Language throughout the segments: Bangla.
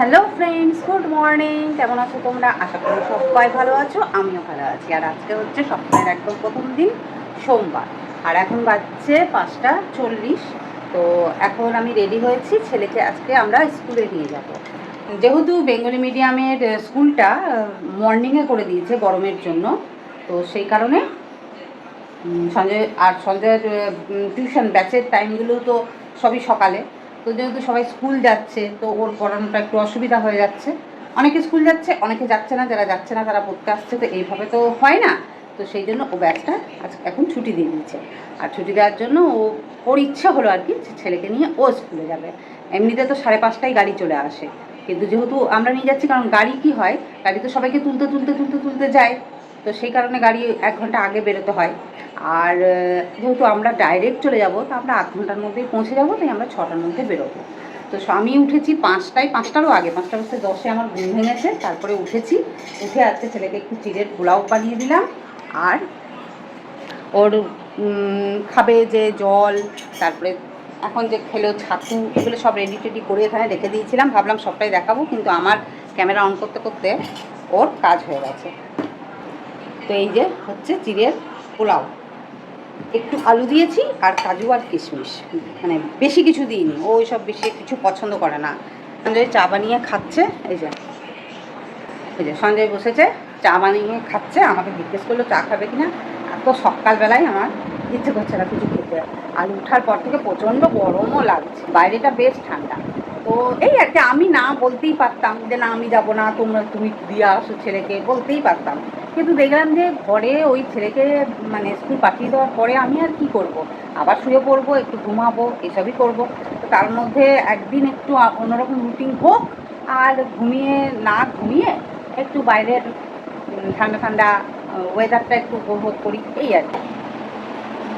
হ্যালো ফ্রেন্ডস গুড মর্নিং কেমন আছো তোমরা? আশা করি সবাই ভালো আছো, আমিও ভালো আছি। আর আজকে হচ্ছে সপ্তাহের একদম প্রথম দিন, সোমবার। আর এখন বাজছে পাঁচটা চল্লিশ। তো এখন আমি রেডি হয়েছি ছেলেকে আজকে আমরা স্কুলে নিয়ে যাব। যেহেতু বেঙ্গলি মিডিয়ামের স্কুলটা মর্নিংয়ে করে দিয়েছে গরমের জন্য। তো সেই কারণে সঞ্জয় আর সঞ্জয়ের টিউশন ব্যাচের টাইমগুলো তো সবই সকালে। তো যেহেতু সবাই স্কুল যাচ্ছে, তো ওর পড়ানোটা একটু অসুবিধা হয়ে যাচ্ছে। অনেকে স্কুল যাচ্ছে, অনেকে যাচ্ছে না, যারা যাচ্ছে না তারা পড়তে আসছে, তো এইভাবে তো হয় না। তো সেই জন্য ও ব্যাচটা আজ এখন ছুটি দিয়ে দিয়েছে। আর ছুটি দেওয়ার জন্য ও, ওর ইচ্ছা হলো আর কি ছেলেকে নিয়ে ও স্কুলে যাবে। এমনিতে তো সাড়ে পাঁচটায় গাড়ি চলে আসে। কিন্তু যেহেতু আমরা নিয়ে যাচ্ছি, কারণ গাড়ি কি হয়, গাড়ি তো সবাইকে তুলতে তুলতে তুলতে তুলতে যায়। তো সেই কারণে গাড়ি এক ঘণ্টা আগে বেরোতে হয়। আর যেহেতু আমরা ডাইরেক্ট চলে যাব, তো আমরা আধ ঘণ্টার মধ্যেই পৌঁছে যাব, তাই আমরা ছটার মধ্যে বেরোবো। তো আমি উঠেছি পাঁচটায়, পাঁচটারও আগে পাঁচটা বসতে দশে আমার ঘুম ভেঙেছে, তারপরে উঠেছি। উঠে আজকে ছেলেকে একটু চিড়ের পোলাও বানিয়ে দিলাম। আর ওর খাবে যে জল, তারপরে এখন যে খেলো ছাতু, এগুলো সব রেডি টেডি করে এখানে রেখে দিয়েছিলাম। ভাবলাম সবটাই দেখাবো, কিন্তু আমার ক্যামেরা অন করতে করতে ওর কাজ হয়ে গেছে। তো এই যে হচ্ছে চিড়ের পোলাও। একটু আলু দিয়েছি আর কাজু আর কিশমিশ। মানে বেশি কিছু দিইনি, ও সব বেশি কিছু পছন্দ করে না। সঞ্জয় চা বানিয়ে খাচ্ছে, এই যে। এই যে সঞ্জয় বসেছে, চা বানিয়ে খাচ্ছে, আমাকে জিজ্ঞেস করল, চা খাবে কিনা? এত সকালবেলায় আমার ইচ্ছে করছে না কিছু খেতে। আর উঠার পর থেকে প্রচণ্ড গরমও লাগছে, বাইরেটা বেশ ঠান্ডা। তো এই আর কি, আমি না বলতেই পারতাম যে, না, আমি যাব না, তোমরা, তুমি দিয়ে আসো ছেলেকে, বলতেই পারতাম। কিন্তু দেখলাম যে ঘরে ওই ছেলেকে মানে স্কুল পাঠিয়ে দেওয়ার পরে আমি আর কি করব। আবার শুয়ে পড়ব, একটু ঘুমাবো, এসবই করব। তো তার মধ্যে একদিন একটু অন্যরকম রুটিন হোক, আর ঘুমিয়ে, না ঘুমিয়ে একটু বাইরের ঠান্ডা ঠান্ডা ওয়েদারটা একটু উপভোগ করি, এই আর কি।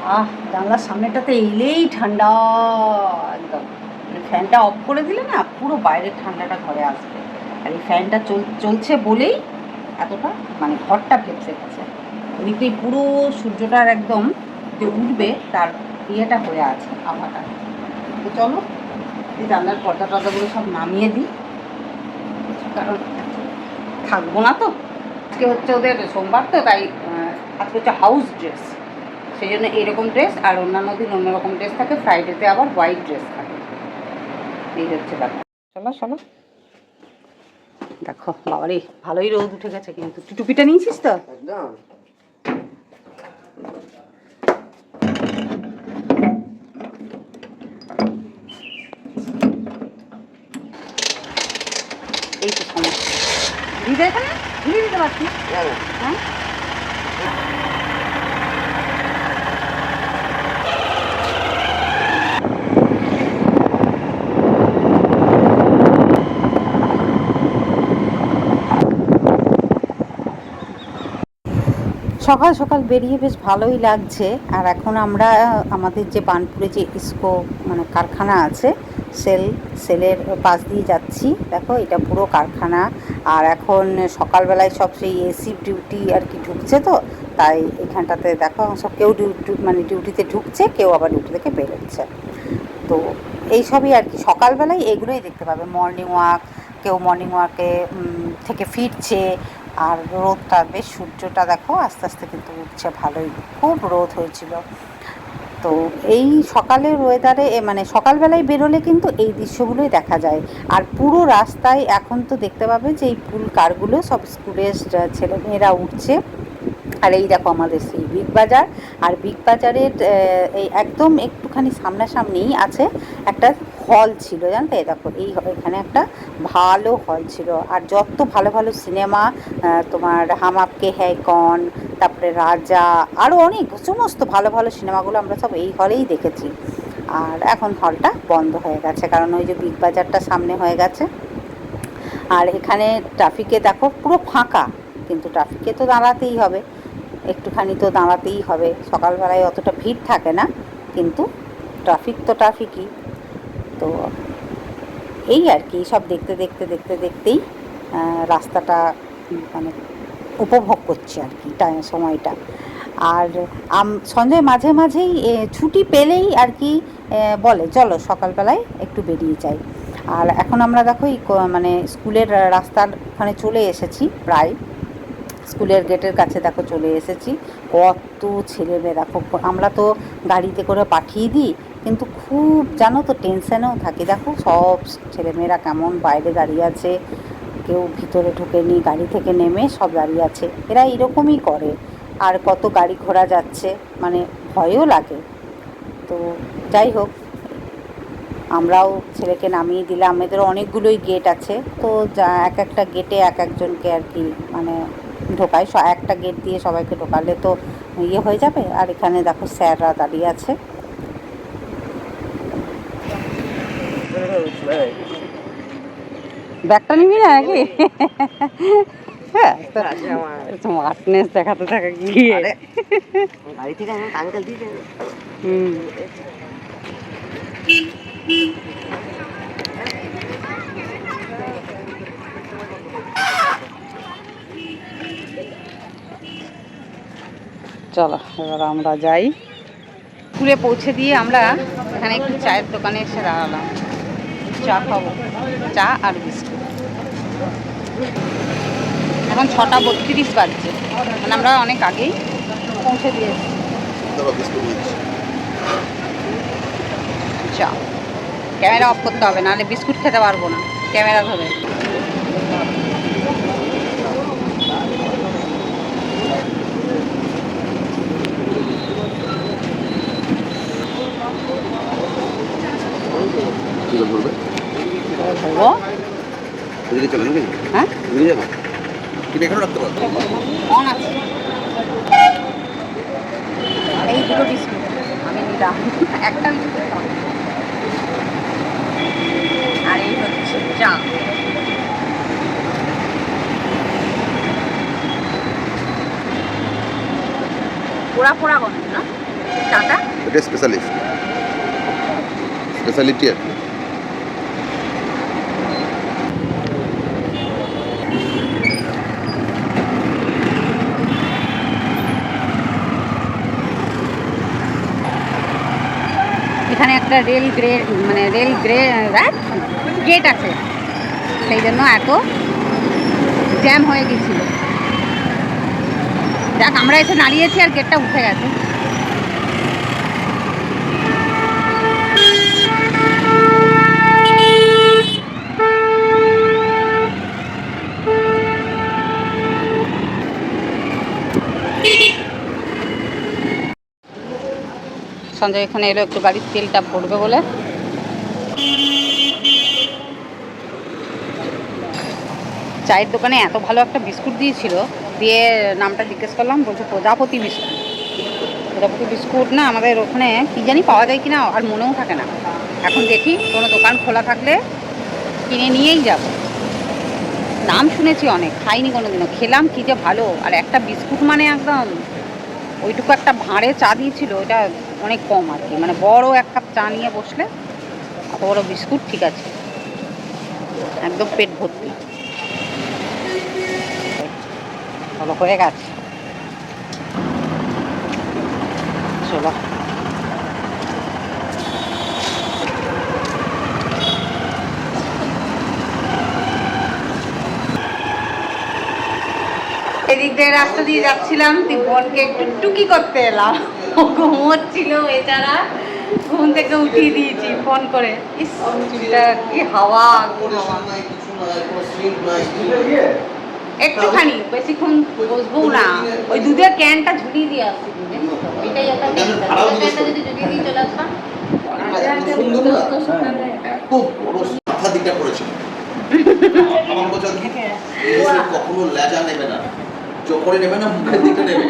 আহ, জানলার সামনেটাতে এলেই ঠান্ডা, একদম। মানে ফ্যানটা অফ করে দিলে না পুরো বাইরের ঠান্ডাটা ঘরে আসবে। আর এই ফ্যানটা চল, চলছে বলেই এতটা মানে ঘরটা ভেপসে গেছে ওদিকে পুরো সূর্যটার একদম যে উঠবে, তার ইয়েটা হয়ে আছে, আভাটা। তো চলো, এই জানলার পর্দা টর্দাগুলো সব নামিয়ে দিই। কারণ থাকব না তো। আজকে হচ্ছে ওদের সোমবার তো, তাই আজকে হচ্ছে হাউস ড্রেস সেই জন্য এইরকম ড্রেস আর অন্যান্য দিন অন্যরকম ড্রেস থাকে। ফ্রাইডেতে আবার হোয়াইট ড্রেস থাকে। এই হচ্ছে ব্যাপার। চলো চলো। দেখো বাবারে ভালোই রোদ উঠে গেছে কিন্তু। তুই টুপিটা নিয়েছিস তো? একদম। এই তো সমস্যা। দিদি এখানে? দিদি দিতে পারছি হ্যাঁ? সকাল সকাল বেরিয়ে বেশ ভালোই লাগছে। আর এখন আমরা, আমাদের যে বানপুরে যে ইস্কো মানে কারখানা আছে, সেল, সেলের পাশ দিয়ে যাচ্ছি। দেখো, এটা পুরো কারখানা। আর এখন সকালবেলায় সব সেই এসি ডিউটি আর কি ঢুকছে তো, তাই এখানটাতে দেখো, সব কেউ ডিউটি মানে ডিউটিতে ঢুকছে, কেউ আবার ডিউটি থেকে বেরোচ্ছে। তো এইসবই আর কি, সকালবেলায় এগুলোই দেখতে পাবে। মর্নিং ওয়াক কেউ মর্নিং ওয়াকে থেকে ফিরছে। আর রোদটা, বেশ সূর্যটা দেখো আস্তে আস্তে কিন্তু উঠছে ভালোই। খুব রোদ হয়েছিল। তো এই সকালের ওয়েদারে মানে সকালবেলায় বেরোলে কিন্তু এই দৃশ্যগুলোই দেখা যায়। আর পুরো রাস্তায় এখন তো দেখতে পাবে যে এই ফুল কারগুলো সব স্কুলের ছেলেমেয়েরা উঠছে। আর এই দেখো আমাদের সেই বিগ বাজার। আর বিগ বাজারের এই একদম একটুখানি সামনাসামনিই আছে একটা হল ছিল, জানতে? দেখো, এই এখানে একটা ভালো হল ছিল। আর যত ভালো ভালো সিনেমা তোমার হাম আপকে হ্যায় কন তারপরে রাজা আরও অনেক সমস্ত ভালো ভালো সিনেমাগুলো আমরা সব এই হলেই দেখেছি। আর এখন হলটা বন্ধ হয়ে গেছে, কারণ ওই যে বিগ বাজারটা সামনে হয়ে গেছে। আর এখানে ট্রাফিকে দেখো পুরো ফাঁকা, কিন্তু ট্রাফিকে তো দাঁড়াতেই হবে। একটুখানি তো দাঁড়াতেই হবে। সকালবেলায় অতটা ভিড় থাকে না, কিন্তু ট্রাফিক তো ট্রাফিকই তো এই আর কি, সব দেখতে দেখতে দেখতে, দেখতেই রাস্তাটা মানে উপভোগ করছি আর কি টাইম সময়টা। আর সঞ্জয় মাঝে মাঝেই ছুটি পেলেই আর কি বলে, চলো, সকালবেলায় একটু বেরিয়ে যাই। আর এখন আমরা দেখো মানে স্কুলের রাস্তার ওখানে চলে এসেছি প্রায়। স্কুলের গেটের কাছে দেখো চলে এসেছি। কত ছেলেমেয়ে দেখো আমরা তো গাড়িতে করে পাঠিয়ে দিই, কিন্তু খুব জানো তো টেনশানেও থাকি। দেখো সব ছেলেমেয়েরা কেমন বাইরে দাঁড়িয়ে আছে, কেউ ভিতরে ঢুকেনি, গাড়ি থেকে নেমে সব দাঁড়িয়ে আছে। এরা এরকমই করে, আর কত গাড়ি ঘোড়া যাচ্ছে মানে ভয়ও লাগে। তো যাই হোক, আমরাও ছেলেকে নামিয়ে দিলাম। আমাদের অনেকগুলোই গেট আছে, তো যা এক একটা গেটে এক একজনকে আর কি মানে ঢোকায় স- একটা গেট দিয়ে সবাইকে ঢোকালে তো ইয়ে হয়ে যাবে। আর এখানে দেখো স্যাররা দাঁড়িয়ে আছে। ব্যাগটা নিবি না নাকি? স্মার্টনেস দেখাতে থাকে গিয়ে। গাড়ি থেকে আঙ্কেল দিয়েছে হুম। চলো এবার আমরা যাই। স্কুলে পৌঁছে দিয়ে আমরা এখানে একটু চায়ের দোকানে এসে দাঁড়ালাম। চা খাব চা আর বিস্কুট। এখন ছটা বত্রিশ বাজছে। মানে আমরা অনেক আগেই পৌঁছে দিয়েছি চা। ক্যামেরা অফ করতে হবে নাহলে বিস্কুট খেতে পারব না। ক্যামেরা ধরে। এদিকে চলে নাকি? হ্যাঁ? এদিকে যাব তুমি এখানে রাখতে পারো। অন আছে। এই দুটো বিস্কুট আমি নিলাম। একটা বিস্কুট আর এই হচ্ছে চা। পোড়া পোড়া গন্ধ না? চাটা? এটা স্পেশালিস্ট স্পেশালিটি আর কি। এখানে একটা রেল গ্রে মানে রেল গ্রে গেট আছে। সেই জন্য এত জ্যাম হয়ে গেছিল। যাক, আমরা এসে দাঁড়িয়েছি আর গেটটা উঠে গেছে। সঞ্জয় এখানে এলো, একটু গাড়ির তেলটা ভরবে বলে। চায়ের দোকানে এত ভালো একটা বিস্কুট দিয়েছিল, দিয়ে নামটা জিজ্ঞেস করলাম, বলছে প্রজাপতি বিস্কুট। প্রজাপতি বিস্কুট না আমাদের ওখানে কী জানি পাওয়া যায় কিনা, আর মনেও থাকে না। এখন দেখি, কোনো দোকান খোলা থাকলে কিনে নিয়েই যাব। নাম শুনেছি অনেক, খাইনি কোনো দিনও খেলাম কী যে ভালো, আর একটা বিস্কুট মানে একদম, ওইটুকু একটা ভাঁড়ে চা দিয়েছিল ওটা অনেক কম আর কি। মানে বড় এক কাপ চা নিয়ে বসলে অত বড় বিস্কুট ঠিক আছে। একদম পেট ভর্তি। চলো হয়ে গেছে। চলো। এদিক দিয়ে রাস্তা দিয়ে যাচ্ছিলাম, তুই বোনকে একটু টুকি করতে এলাম। ঘুমোচ্ছিল বেচারা। ঘুম থেকে উঠিয়ে দিয়েছি ফোন করে। ইস চুলটা কি হাওয়া একটুখানি বেশিক্ষণ বসবো না। ওই দুধের ক্যানটা ঝুলিয়ে দিয়ে আসছি এটাই একটা। ক্যানটা যদি ঝুলিয়ে দিয়ে চলে আসতাম আমার বছর কখনো লেজা নেবে না। যখনই নেবে না মুখের দিকটা নেবে।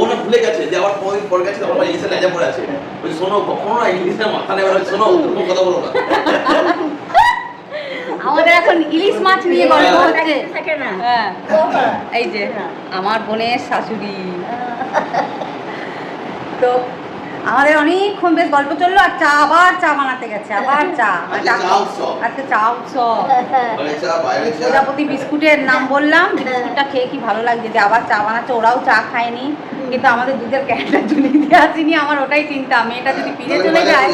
ওরা ভুলে গেছে যে আবার কোনোদিন পর গেছে আমার ইংলিশে লেজা পড়ে আছে। বলছি শোনো কখনো না ইংলিশে মাথা নেবে না। শোনো কোনো কথা বলো না। আমাদের এখন ইলিশ মাছ নিয়ে গল্প হচ্ছে। হ্যাঁ। এই যে আমার বোনের শাশুড়ি। তো আমাদের অনেকক্ষণ বেশ গল্প চলল আর চা আবার চা বানাতে গেছে আবার চা। আর আজকে চা উৎসব। চা প্রজাপতি বিস্কুটের নাম বললাম বিস্কুটটা খেয়ে কি ভালো লাগছে যে আবার চা বানাচ্ছে ওরাও চা খায়নি। কিন্তু আমাদের দুধের ক্যানটা ঝুলিয়ে দিয়ে আসিনি আমার ওটাই চিন্তা মেয়েটা যদি ফিরে চলে যায়।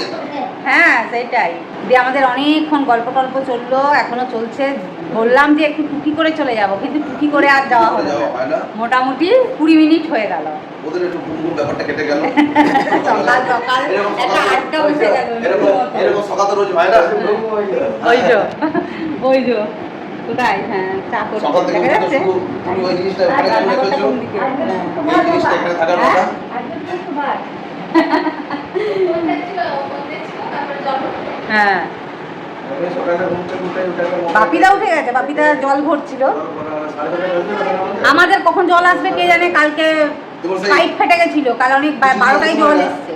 হ্যাঁ সেটাই। দিয়ে আমাদের অনেকক্ষণ গল্প টল্প চলল এখনও চলছে। বললাম যে একটু টুকি করে চলে যাব কিন্তু টুকি করে আর যাওয়া হলো না। মোটামুটি কুড়ি মিনিট হয়ে গেল। ওদের একটু ঘুম ঘুম ব্যাপারটা কেটে গেল। সকাল সকাল একটা সকাল- বসে গেল। এরকম এরকম সকাল রোজ হয় না? ওই যো ওই যো কোথায়? হ্যাঁ চা করতে দেখা যাচ্ছে? ওই জিনিসটা এখানে রেখেছো এই জিনিসটা এখানে থাকার কথা। হ্যাঁ। বাপিদা উঠে গেছে, বাপিদা জল ভরছিল। আমাদের কখন জল আসবে কে জানে, কালকে পাইপ ফেটে গেছিল, কাল অনেক বা- বারোটায় জল এসছে।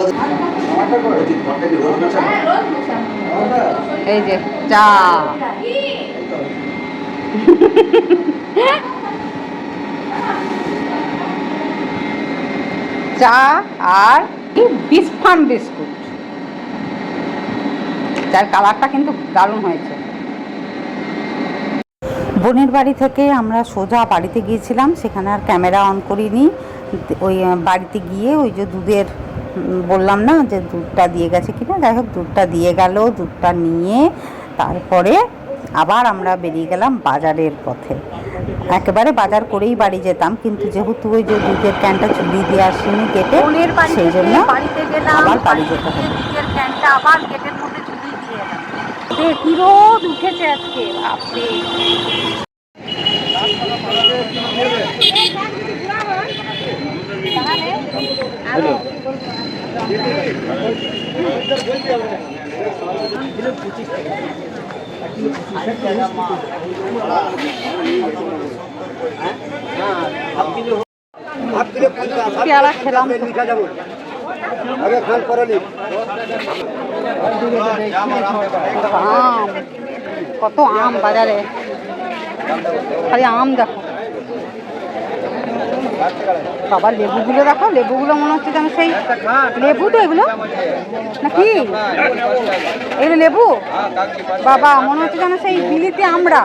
কি? এই যে, চা। চা আর বিস্ফান বিস্কুট। যার কালারটা কিন্তু দারুণ হয়েছে। বোনের বাড়ি থেকে আমরা সোজা বাড়িতে গিয়েছিলাম সেখানে আর ক্যামেরা অন করিনি। ওই বাড়িতে গিয়ে ওই যে দুধের বললাম না যে দুধটা দিয়ে গেছে কিনা? যাই হোক দুধটা দিয়ে গেল দুধটা নিয়ে তারপরে আবার আমরা বেরিয়ে গেলাম বাজারের পথে। একেবারে বাজার করেই বাড়ি যেতাম কিন্তু যেহেতু ওই যে দুধের ক্যানটা চুলি দিয়ে আসেনি কেটে সেই জন্য বাড়িতে গেলাম আবার বাড়ি যেতে হবে দুধের ক্যানটা আবার গেটের মধ্যে ঝুলিয়ে দিয়ে এলাম রে, কি রোদ উঠেছে আজকে বাপরে। পেয়ারা খেলাম আম কত আম বাজারে। খালি আম দেখো। বাবা লেবুগুলো দেখো লেবুগুলো মনে হচ্ছে যেন সেই লেবু তো এগুলো? নাকি? এগুলো লেবু? বাবা মনে হচ্ছে যেন সেই বিলিতে আমরা।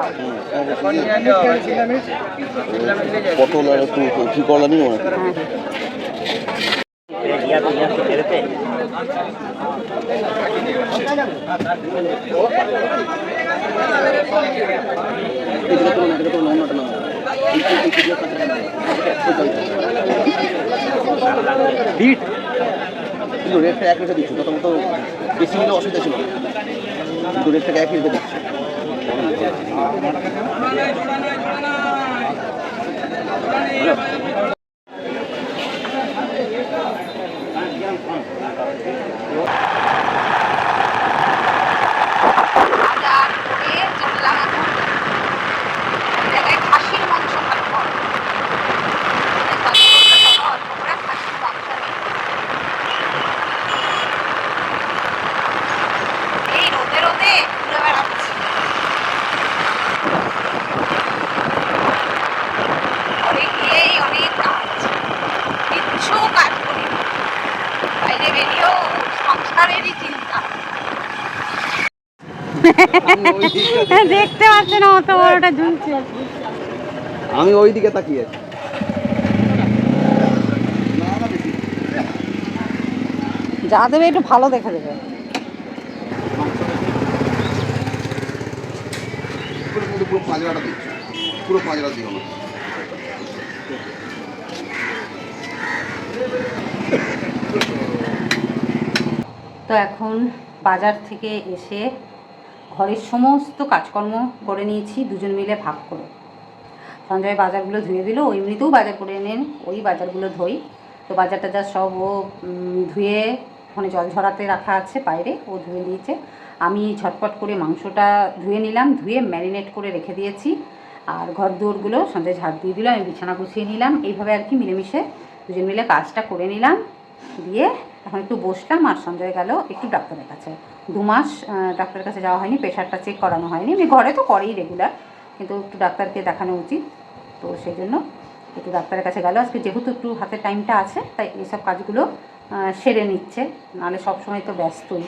পটল আর একটু কি করলা নিও না হ্যাঁ। বিট কিন্তু রেটটা এক রেটে দিচ্ছ তত মতো বেশি হলে অসুবিধা ছিল। কিন্তু রেটটাকে একই রেটে দিচ্ছে বাজার করে চললাম এখন এই জায়গায় খাসির মাংস খাব অল্প করে খাসির মাংস নিই। এই রোদে রোদে ঘুরে বেড়াচ্ছি ঘরে গিয়েই অনেক কাজ কিচ্ছু কাজ করি না। বাইরে বেরিয়েও সংসারেরই চিন্তা দেখতে পাচ্ছে না অত বড়টা ঝুলছে আমি ওই দিকে তাকিয়ে আছি। যা দেবে একটু ভালো দেখে দেবে। পুরো পুরো পুরো পাঁচড়াটা দিচ্ছ। পুরো পাঁচড়া দিও না। তো এখন বাজার থেকে এসে ঘরের সমস্ত কাজকর্ম করে নিয়েছি, দুজন মিলে ভাগ করে। সঞ্জয় বাজারগুলো ধুয়ে দিল ও এমনিতেও বাজার করে নেন ওই বাজারগুলো ধোই। তো বাজার টাজার সব ও ধুয়ে ওখানে জল ঝরাতে রাখা আছে বাইরে, ও ধুয়ে দিয়েছে আমি ঝটপট করে মাংসটা ধুয়ে নিলাম, ধুয়ে ম্যারিনেট করে রেখে দিয়েছি। আর ঘর দৌড়গুলো সঞ্জয় ঝাড় দিয়ে দিল, আমি বিছানা গুছিয়ে নিলাম। এইভাবে আর কি মিলেমিশে দুজন মিলে কাজটা করে নিলাম। দিয়ে এখন একটু বসলাম আর সঞ্জয় গেল একটু ডাক্তারের কাছে। দু মাস ডাক্তারের কাছে যাওয়া হয়নি প্রেশারটা চেক করানো হয়নি। এমনি ঘরে তো করেই রেগুলার কিন্তু একটু ডাক্তারকে দেখানো উচিত। তো সেই জন্য একটু ডাক্তারের কাছে গেল। আজকে যেহেতু একটু হাতে টাইমটা আছে, তাই এইসব কাজগুলো সেরে নিচ্ছে। নাহলে সবসময় তো ব্যস্তই।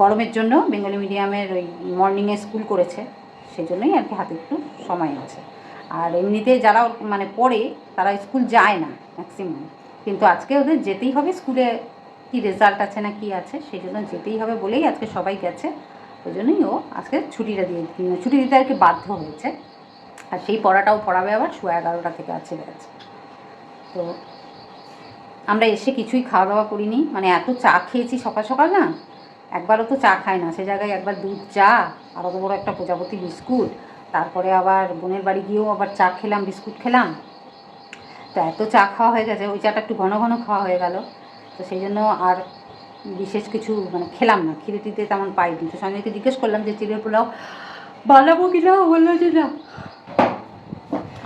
গরমের জন্য বেঙ্গলি মিডিয়ামের ওই মর্নিংয়ে স্কুল করেছে, সেই জন্যই আর কি হাতে একটু সময় আছে। আর এমনিতে যারা মানে পড়ে, তারা স্কুল যায় না ম্যাক্সিমাম কিন্তু আজকে ওদের যেতেই হবে স্কুলে, কি রেজাল্ট আছে না কি আছে, সেই জন্য যেতেই হবে বলেই আজকে সবাই গেছে। ওই জন্যই ও আজকে ছুটিটা দিয়ে, ছুটি দিতে আর কি বাধ্য হয়েছে। আর সেই পড়াটাও পড়াবে আবার শো এগারোটা থেকে আছে গেছে। তো আমরা এসে কিছুই খাওয়া দাওয়া করিনি। মানে এত চা খেয়েছি সকাল সকাল না, একবারও তো চা খায় না। সে জায়গায় একবার দুধ চা, আর অত বড় একটা প্রজাপতি বিস্কুট। তারপরে আবার বোনের বাড়ি গিয়েও আবার চা খেলাম, বিস্কুট খেলাম। তো এত চা খাওয়া হয়ে গেছে, ওই চাটা একটু ঘন ঘন খাওয়া হয়ে গেল। তো সেই জন্য আর বিশেষ কিছু মানে খেলাম না, খিদে টিতে তেমন পাইনি। তো সঞ্জয়কে জিজ্ঞেস করলাম যে চিড়ের পোলাও বানাবো কি না বলল যে, না।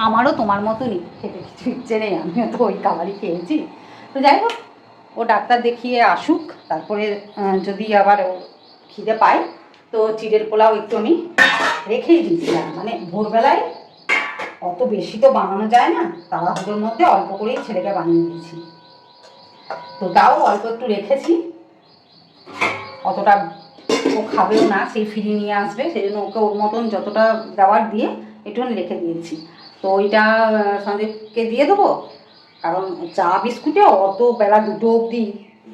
আমারও তোমার মতনই, খেতে কিছু ইচ্ছে নেই, আমিও তো ওই খাবারই খেয়েছি। তো যাই হোক, ও ডাক্তার দেখিয়ে আসুক, তারপরে যদি আবার ও খিদে পায়, তো চিড়ের পোলাও একটু আমি রেখেই দিয়েছিলাম। মানে ভোরবেলায় অত বেশি তো বানানো যায় না তাড়াহুড়োর মধ্যে অল্প করেই ছেলেকে বানিয়ে দিয়েছি। তো তাও অল্প একটু রেখেছি। অতটা ও খাবেও না সেই ফিরিয়ে নিয়ে আসবে সেই জন্য ওকে ওর মতন যতটা দেওয়ার দিয়ে একটুখানি রেখে দিয়েছি। তো ওইটা আহ, দিয়ে দেবো কারণ চা বিস্কুটে অত বেলা দুটো অবধি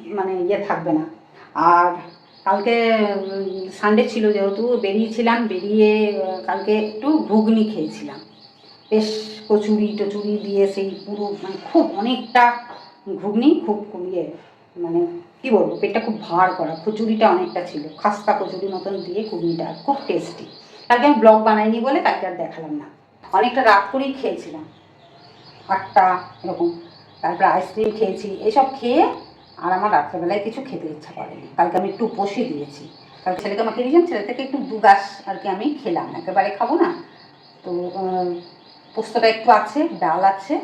মানে ইয়ে থাকবে না। আর কালকে, সানডে ছিল যেহেতু, বেরিয়েছিলাম, বেরিয়ে, কালকে একটু ঘুগনি খেয়েছিলাম। বেশ কচুরি টচুরি দিয়ে সেই পুরো মানে খুব অনেকটা ঘুগনি খুব ইয়ে মানে কী বলব, পেটটা খুব ভার করা, কচুরিটা অনেকটা ছিল, খাস্তা কচুরি মতন দিয়ে ঘুগনিটা, খুব টেস্টি কালকে আমি ব্লগ বানাইনি বলে কালকে আর দেখালাম না। অনেকটা রাত করেই খেয়েছিলাম। আটটা এরকম, তারপরে আইসক্রিম খেয়েছি এসব খেয়ে আর আমার রাত্রেবেলায় কিছু খেতে ইচ্ছা করেনি। কালকে আমি একটু উপসে দিয়েছি। কালকে ছেলেকে আমাকে দিয়েছিলাম ছেলে থেকে একটু দু গাছ আর কি আমি খেলাম। একেবারে খাব না। তো পোস্তটা একটু আছে, ডাল আছে,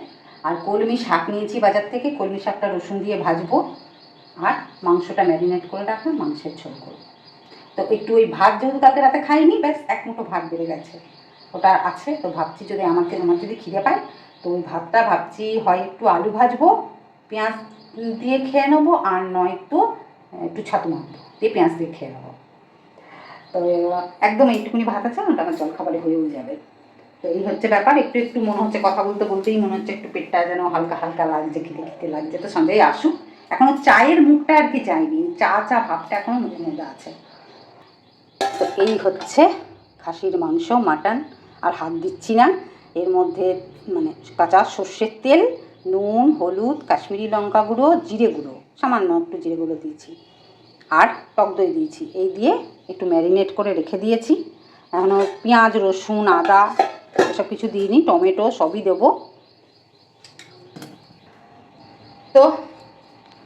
আর কলমি শাক নিয়েছি বাজার থেকে। কলমি শাকটা রসুন দিয়ে ভাজবো। আর মাংসটা ম্যারিনেট করে রাখলাম মাংসের ঝোল করব। তো একটু ওই ভাত যেহেতু কালকে রাতে খাইনি, ব্যাস এক মুঠো ভাত বেড়ে গেছে। ওটা আছে, তো ভাবছি যদি আমাকে, আমার যদি খিদে পায়, তো ওই ভাতটা ভাবছি হয় একটু আলু ভাজবো, পেঁয়াজ দিয়ে খেয়ে নেব আর নয়তো একটু একটু ছাতু মাখবো। দিয়ে পেঁয়াজ দিয়ে খেয়ে নেব। তো একদম এইটুকুনি ভাত আছে, ওটা আমার জলখাবারে হয়েও যাবে। তো এই হচ্ছে ব্যাপার, একটু একটু মনে হচ্ছে কথা বলতে বলতেই মনে হচ্ছে একটু পেটটা যেন হালকা হালকা লাগছে, খিদে খিদে লাগছে। তো সঞ্জয় আসুক, এখনও চায়ের মুখটা আর কি যায়নি চা চা ভাবটা এখনও মুখের মধ্যে আছে। তো এই হচ্ছে খাসির মাংস, মাটন, আর হাত দিচ্ছি না। এর মধ্যে মানে কাঁচা সর্ষের তেল নুন, হলুদ, কাশ্মীরি লঙ্কা গুঁড়ো, জিরে গুঁড়ো, সামান্য একটু জিরে গুঁড়ো দিয়েছি। আর টক দই দিয়েছি। এই দিয়ে একটু ম্যারিনেট করে রেখে দিয়েছি। এখনও পেঁয়াজ, রসুন, আদা এসব কিছু দিইনি, টমেটো সবই দেবো। তো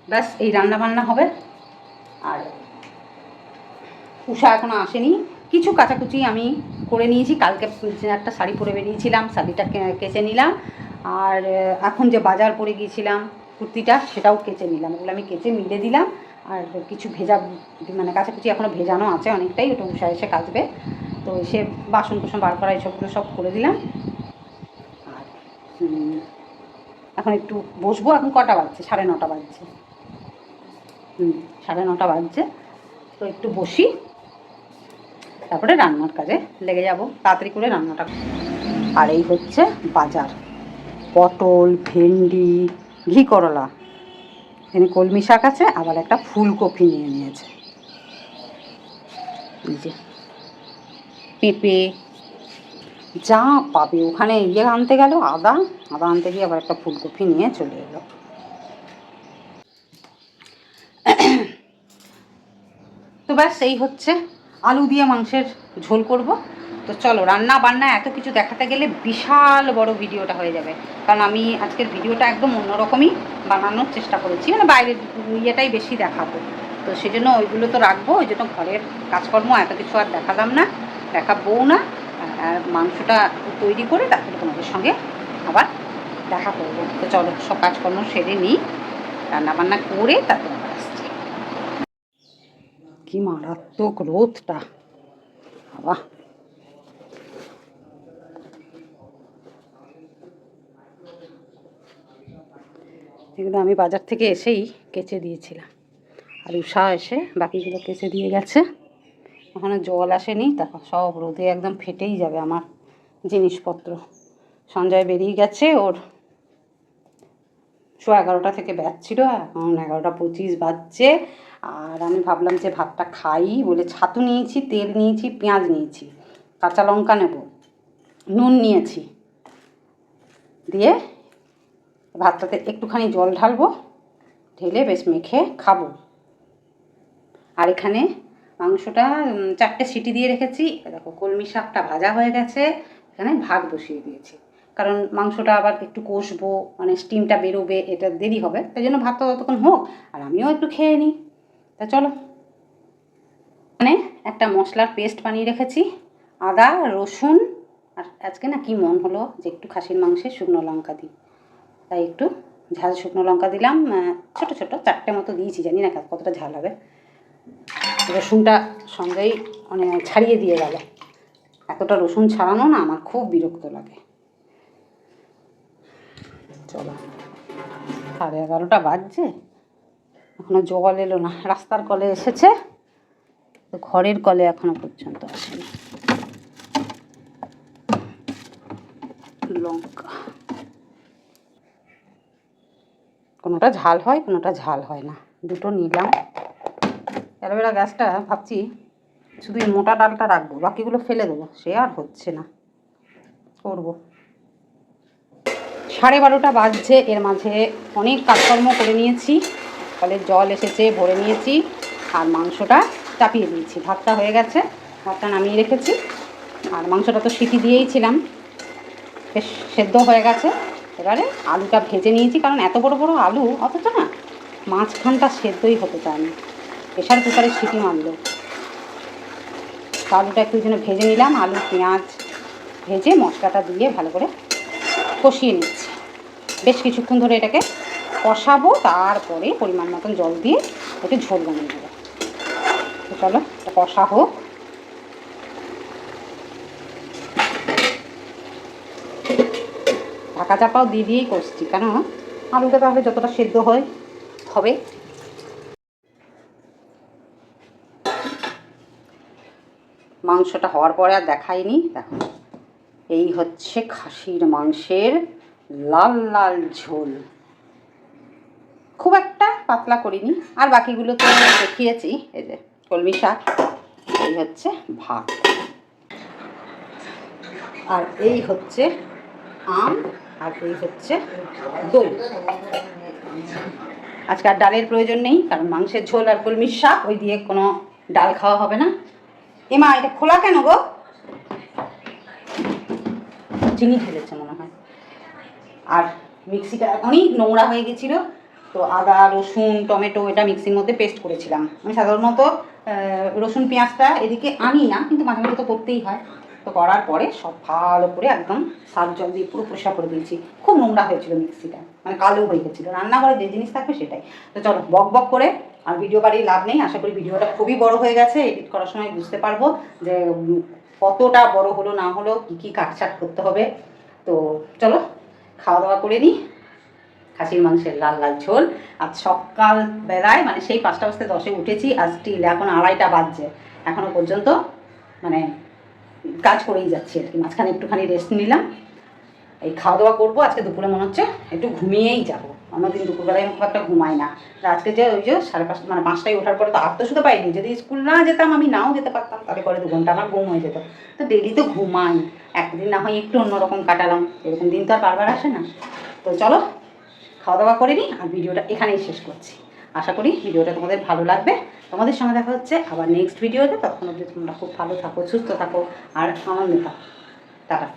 ব্যাস, এই রান্না বান্না হবে। আর উষা এখনও আসেনি। কিছু কাচাকুচি আমি করে নিয়েছি। কালকে একটা শাড়ি পরে বেরিয়েছিলাম, শাড়িটা কেচে নিলাম। আর এখন যে বাজার পরে গিয়েছিলাম কুর্তিটা, সেটাও কেচে নিলাম। ওগুলো আমি কেচে মিলে দিলাম। আর কিছু ভেজা মানে কাচাকুচি এখনও ভেজানো আছে অনেকটাই, ওটা উষা এসে কাচবে। তো এসে বাসন কুসন বার করা এইসবগুলো সব করে দিলাম। আর এখন একটু বসবো, এখন কটা বাজছে? সাড়ে নটা বাজছে। হুম, সাড়ে নটা বাজছে। তো একটু বসি। তারপরে রান্নার কাজে লেগে যাব। তাড়াতাড়ি করে রান্নাটা আর এই হচ্ছে বাজার। পটল, ভেন্ডি, ঘি করলা। এখানে কলমি শাক আছে, আবার একটা ফুলকপি নিয়ে নিয়েছে। পেঁপে, যা পাবে। ওখানে ইয়ে আনতে গেল, আদা। আদা আনতে গিয়ে আবার একটা ফুলকপি নিয়ে চলে এলো। তো ব্যাস, এই হচ্ছে আলু দিয়ে মাংসের ঝোল করব। তো চলো, রান্না বান্না এত কিছু দেখাতে গেলে বিশাল বড় ভিডিওটা হয়ে যাবে। কারণ আমি আজকের ভিডিওটা একদম অন্যরকমই বানানোর চেষ্টা করেছি মানে বাইরের ইয়েটাই বেশি দেখাবো। তো সেই জন্য ওইগুলো তো রাখব, ওই জন্য ঘরের কাজকর্ম এত কিছু আর দেখালাম না, দেখাবও না, আর মাংসটা তৈরি করে তারপরে তোমাদের সঙ্গে আবার দেখা করব। তো চলো, সব কাজকর্ম সেরে নিই, রান্নাবান্না করে তারপরে আবার আসছি। কি মারাত্মক রোদটা, বাবা। এগুলো আমি বাজার থেকে এসেই কেচে দিয়েছিলাম। আর উষা এসে বাকিগুলো কেচে দিয়ে গেছে। ওখানে জল আসেনি তারপর সব রোদে একদম ফেটেই যাবে আমার জিনিসপত্র। সঞ্জয় বেরিয়ে গেছে, ওর শো এগারোটা থেকে ব্যাচ ছিল, এখন এগারোটা পঁচিশ বাজছে। আর আমি ভাবলাম যে ভাতটা খাই বলে ছাতু নিয়েছি, তেল নিয়েছি, পেঁয়াজ নিয়েছি, কাঁচা লঙ্কা নেব, নুন নিয়েছি। দিয়ে ভাতটাতে একটুখানি জল ঢালবো, ঢেলে বেশ মেখে খাব। আর এখানে মাংসটা চারটে সিটি দিয়ে রেখেছি। দেখো, কলমি শাকটা ভাজা হয়ে গেছে। এখানে ভাত বসিয়ে দিয়েছি। কারণ মাংসটা আবার একটু কষবো মানে স্টিমটা বেরোবে, এটা দেরি হবে। তাই জন্য ভাতটা ততক্ষণ হোক, আর আমিও একটু খেয়ে নিই। তা চলো। মানে একটা মশলার পেস্ট বানিয়ে রেখেছি। আদা, রসুন, আর আজকে না কি মন হলো যে একটু খাসির মাংসে শুকনো লঙ্কা দিই। তাই একটু ঝাল শুকনো লঙ্কা দিলাম ছোট ছোট, চারটে মতো দিয়েছি, জানি না কতটা ঝাল হবে। রসুনটা সঙ্গেই মানে ছাড়িয়ে দিয়ে গেল। এতটা রসুন ছাড়ানো না, আমার খুব বিরক্ত লাগে। চলো, সাড়ে এগারোটা বাজছে, এখনও জল এলো না, রাস্তার কলে এসেছে ঘরের কলে এখনও পর্যন্ত আসেনি। লঙ্কা। কোনোটা ঝাল হয়, কোনোটা ঝাল হয় না। দুটো নিলাম। অ্যালোভেরা গাছটা ভাবছি শুধু এই মোটা ডালটা রাখব, বাকিগুলো ফেলে দেবো। সে আর হচ্ছে না। করব। সাড়ে বারোটা বাজছে, এর মাঝে অনেক কাজকর্ম করে নিয়েছি। ফলে জল এসেছে, ভরে নিয়েছি, আর মাংসটা চাপিয়ে দিয়েছি। ভাতটা হয়ে গেছে, ভাতটা নামিয়ে রেখেছি। আর মাংসটা তো সিটি দিয়েইছিলাম বেশ সেদ্ধ হয়ে গেছে। এবারে আলুটা ভেজে নিয়েছি, কারণ এত বড় বড় আলু, অথচ না মাঝখানটা সেদ্ধই হতে চায় না প্রেশার কুকারে সিটি মারলো আলুটা একটু জন্য ভেজে নিলাম, আলু, পেঁয়াজ ভেজে মশলাটা দিয়ে ভালো করে কষিয়ে নিচ্ছি। বেশ কিছুক্ষণ ধরে এটাকে কষাবো, তারপরে পরিমাণ মতন জল দিয়ে একটু ঝোল বানিয়ে দেবো চলো কষা হোক। ঢাকা চাপাও দিয়ে দিয়েই করছি। কেন? আলুটা তাহলে যতটা সেদ্ধ হয়, হবে। মাংসটা হওয়ার পরে আর দেখাইনি। দেখো, এই হচ্ছে খাসির মাংসের লাল লাল ঝোল। খুব একটা পাতলা করিনি। আর বাকিগুলো তো দেখিয়েছি, এই যে কলমি শাক, এই হচ্ছে ভাত। আর এই হচ্ছে আম। আর এই হচ্ছে দই আজকে আর ডালের প্রয়োজন নেই, কারণ মাংসের ঝোল আর কলমির শাক, ওই দিয়ে কোনো ডাল খাওয়া হবে না। এমা, এটা খোলা কেন গো? চিনি ঢেলেছে মনে হয়। আর মিক্সিটা অনেক নোংরা হয়ে গেছিল, তো আদা, রসুন, টমেটো এটা মিক্সির মধ্যে পেস্ট করেছিলাম। আমি সাধারণত রসুন, পেঁয়াজটা এদিকে আনি না, কিন্তু মাঝে মাঝে তো করতেই হয়। তো করার পরে সব ভালো করে একদম সার জল দিয়ে পুরো পরিষ্কার করে দিয়েছি। খুব নোংরা হয়েছিল মিক্সিটা মানে কালো হয়ে গেছিল। রান্নাঘরে যে জিনিস থাকবে সেটাই। তো চলো, বক বক করে, আর ভিডিও বাড়িয়ে লাভ নেই। আশা করি ভিডিওটা খুবই বড় হয়ে গেছে। এডিট করার সময় বুঝতে পারব যে কতটা বড় হলো, না হলো, কী কী কাটছাট করতে হবে। তো চলো খাওয়া দাওয়া করে নিই। খাসির মাংসের লাল লাল ঝোল। আজ সকাল বেলায় মানে সেই পাঁচটা বাজতে দশে উঠেছি। আর স্টিল এখন আড়াইটা বাজছে। এখনও পর্যন্ত মানে কাজ করেই যাচ্ছি আর কি। মাঝখানে একটুখানি রেস্ট নিলাম। এই খাওয়া দাওয়া করব। আজকে দুপুরে মনে হচ্ছে একটু ঘুমিয়েই যাব। অন্যদিন দুপুরবেলায় খুব একটা ঘুমাই না। আজকে যে ওই যে সাড়ে পাঁচটা মানে পাঁচটায় ওঠার পরে তো আর তো শুধু পাইনি যদি স্কুল না যেতাম, আমি নাও যেতে পারতাম। তাহলে পরে দু ঘণ্টা আমার ঘুম হয়ে যেত। তো ডেলি তো ঘুমাই। একদিন না হয় একটু অন্যরকম কাটালাম। এরকম দিন তো আর বারবার আসে না। তো চলো খাওয়া দাওয়া করে নিই আর ভিডিওটা এখানেই শেষ করছি। আশা করি ভিডিওটা তোমাদের ভালো লাগবে। তোমাদের সঙ্গে দেখা হচ্ছে আবার নেক্সট ভিডিওতে তখন অবধি তোমরা খুব ভালো থাকো, সুস্থ থাকো, আর আনন্দ থাকো টাটা।